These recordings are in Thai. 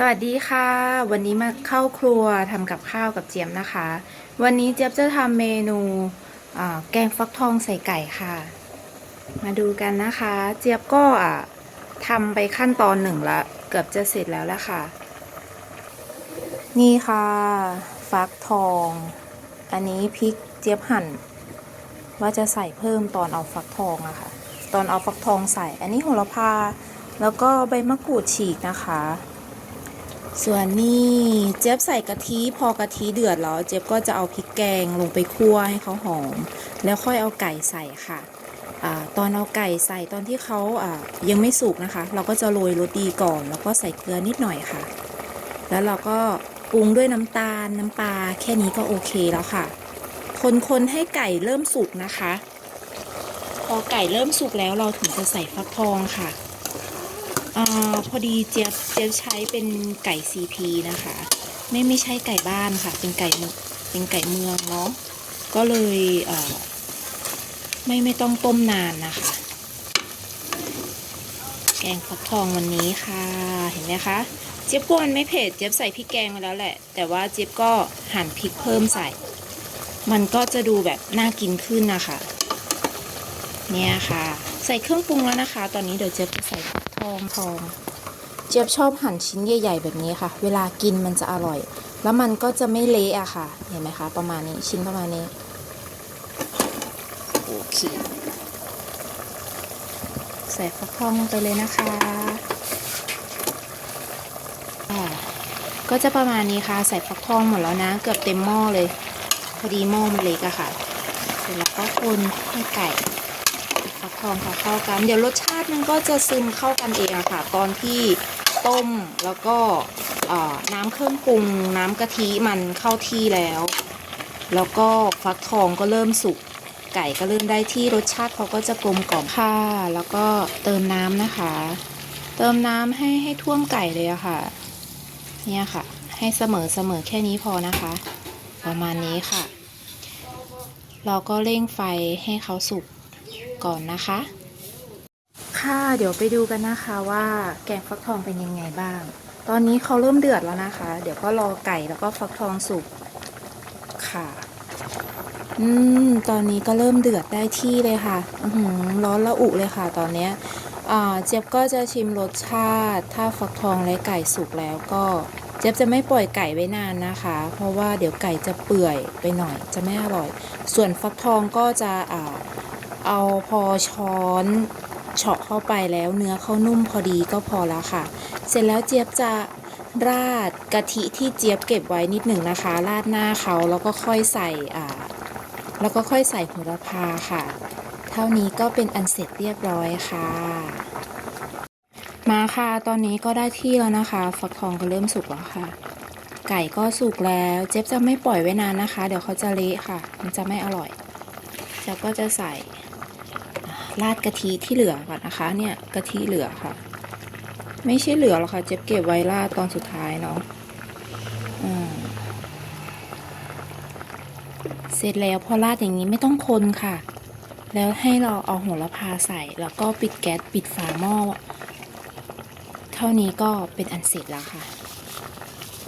สวัสดีค่ะ วันนี้มาเข้าครัวทำกับข้าวกับเจี๊ยบนะคะ วันนี้เจี๊ยบจะทำเมนูแกงฟักทองใส่ไก่ค่ะ มาดูกันนะคะ เจี๊ยบก็ทำไปขั้นตอนหนึ่งละเกือบจะเสร็จแล้วละค่ะ นี่ค่ะ ฟักทอง อันนี้พริกเจี๊ยบหั่น ว่าจะใส่เพิ่มตอนเอาฟักทองอะค่ะ ตอนเอาฟักทองใส่ อันนี้โหระพา แล้วก็ใบมะกรูดฉีกนะคะ ส่วนนี้เจี๊ยบใส่กะทิพอกะทิเดือดแล้ว เจี๊ยบก็จะเอาพริกแกงลงไปคั่วให้เขาหอม แล้วค่อยเอาไก่ใส่ค่ะอตอนเอาไก่ใส่ตอนที่เขาายังไม่สุกนะคะ เราก็จะโรยรสดีก่อน แล้วก็ใส่เกลือนิดหน่อยค่ะ แล้วเราก็ปรุงด้วยน้ำตาลน้ำปลาแค่นี้ก็โอเคแล้วค่ะ คนๆให้ไก่เริ่มสุกนะคะ พอไก่เริ่มสุกแล้วเราถึงจะใส่ฟักทองค่ะ อพอดีเจี๊ยบเจี๊ยบใช้เป็นไก่ CP นะคะ ไม่ไม่ใช่ไก่บ้านค่ะ เป็นไก่เมืองเป็นไก่เมืองเนาะก็เลยเออไม่ไม่ต้องต้มนานนะคะ แกงฟักทองวันนี้ค่ะ เห็นไหมคะเจี๊ยบกวนไม่เผ็ดเจี๊ยบใส่พริกแกงมาแล้วแหละ แต่ว่าเจี๊ยบก็หั่นพริกเพิ่มใส่ มันก็จะดูแบบน่ากินขึ้นนะคะ เนี่ยค่ะ ใส่เครื่องปรุงแล้วนะคะ ตอนนี้เดี๋ยวเจี๊ยบจะใส่ ทองทอง เจี๊ยบชอบหั่นชิ้นใหญ่ ๆ แบบนี้ค่ะ เวลากินมันจะอร่อย แล้วมันก็จะไม่เละอะค่ะ เห็นไหมคะ ประมาณนี้ชิ้นประมาณนี้ โอเคใส่ฟักทองลงไปเลยนะคะอ่าก็จะประมาณนี้ค่ะ ใส่ฟักทองหมดแล้วนะ เกือบเต็มหม้อเลย พอดีหม้อมันเล็กอะค่ะ เสร็จแล้วก็คนให้ไก่ ฟักทองเขาเข้ากัน เดี๋ยวรสชาติมันก็จะซึมเข้ากันเองอะค่ะ ตอนที่ต้มแล้วก็น้ำเครื่องปรุง น้ำกะทิมันเข้าที่แล้ว แล้วก็ฟักทองก็เริ่มสุกไก่ก็เริ่มได้ที่รสชาติเขาก็จะกลมกล่อมค่ะ แล้วก็เติมน้ำนะคะ เติมน้ำให้ให้ท่วมไก่เลยอะค่ะ เนี่ยค่ะ ให้เสมอเสมอแค่นี้พอนะคะ ประมาณนี้ค่ะ เราก็เร่งไฟให้เขาสุก ก่อนนะคะ ค่ะเดี๋ยวไปดูกันนะคะว่าแกงฟักทองเป็นยังไงบ้าง ตอนนี้เขาเริ่มเดือดแล้วนะคะ เดี๋ยวก็รอไก่แล้วก็ฟักทองสุกค่ะ อืม ตอนนี้ก็เริ่มเดือดได้ที่เลยค่ะ อือหือร้อนละอุเลยค่ะ ตอนเนี้ยเจี๊ยบก็จะชิมรสชาติ ถ้าฟักทองและไก่สุกแล้วก็ เจี๊ยบจะไม่ปล่อยไก่ไว้นานนะคะ เพราะว่าเดี๋ยวไก่จะเปื่อยไปหน่อยจะไม่อร่อย ส่วนฟักทองก็จะอ่า เอาพอช้อนเฉาะเข้าไปแล้วเนื้อเขานุ่มพอดีก็พอแล้วค่ะ เสร็จแล้วเจี๊ยบจะราดกะทิที่เจี๊ยบเก็บไว้นิดหนึ่งนะคะ ราดหน้าเขาแล้วก็ค่อยใส่อ่าแล้วก็ค่อยใส่โหระพาค่ะ เท่านี้ก็เป็นอันเสร็จเรียบร้อยค่ะ มาค่ะ ตอนนี้ก็ได้ที่แล้วนะคะ ฟักทองก็เริ่มสุกแล้วค่ะ ไก่ก็สุกแล้ว เจี๊ยบจะไม่ปล่อยไว้นานนะคะ เดี๋ยวเขาจะเละค่ะ มันจะไม่อร่อยเจ๊บก็จะใส่ ราดกะทิที่เหลือก่อนนะคะ เนี่ยกะทิเหลือค่ะ ไม่ใช่เหลือหรอกค่ะเจ็บเก็บไว้ราดตอนสุดท้ายเนาะเสร็จแล้วพอราดอย่างนี้ไม่ต้องคนค่ะ แล้วให้เราเอาโหระพาใส่แล้วก็ปิดแก๊สปิดฝาหม้อเท่านี้ก็เป็นอันเสร็จแล้วค่ะ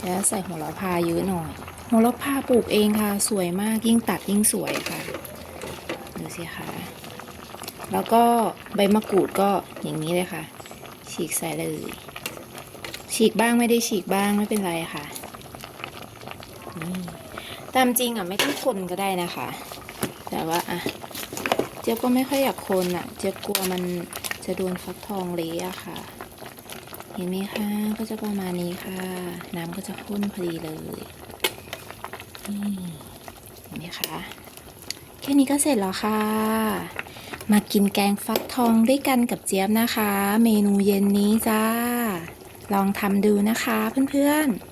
แล้วใส่โหระพาเยอะหน่อยโหระพาปลูกเองค่ะ สวยมากยิ่งตัดยิ่งสวยค่ะดูสิคะ แล้วก็ใบมะกรูดก็อย่างนี้เลยค่ะ ฉีกใส่เลย ฉีกบ้างไม่ได้ฉีกบ้างไม่เป็นไรค่ะ ตามจริงอะไม่ต้องคนก็ได้นะคะ แต่ว่าอะเจี๊ยบก็ไม่ค่อยอยากคนอะ เจี๊ยบกลัวมันจะโดนฟักทองเละอะค่ะ เห็นไหมคะก็จะประมาณนี้ค่ะ น้ำก็จะข้นพอดีเลยนี่เห็นไหมคะ แค่นี้ก็เสร็จแล้วค่ะ มากินแกงฟักทองด้วยกันกับเจี๊ยบนะคะ เมนูเย็นนี้จ้า ลองทำดูนะคะเพื่อนๆ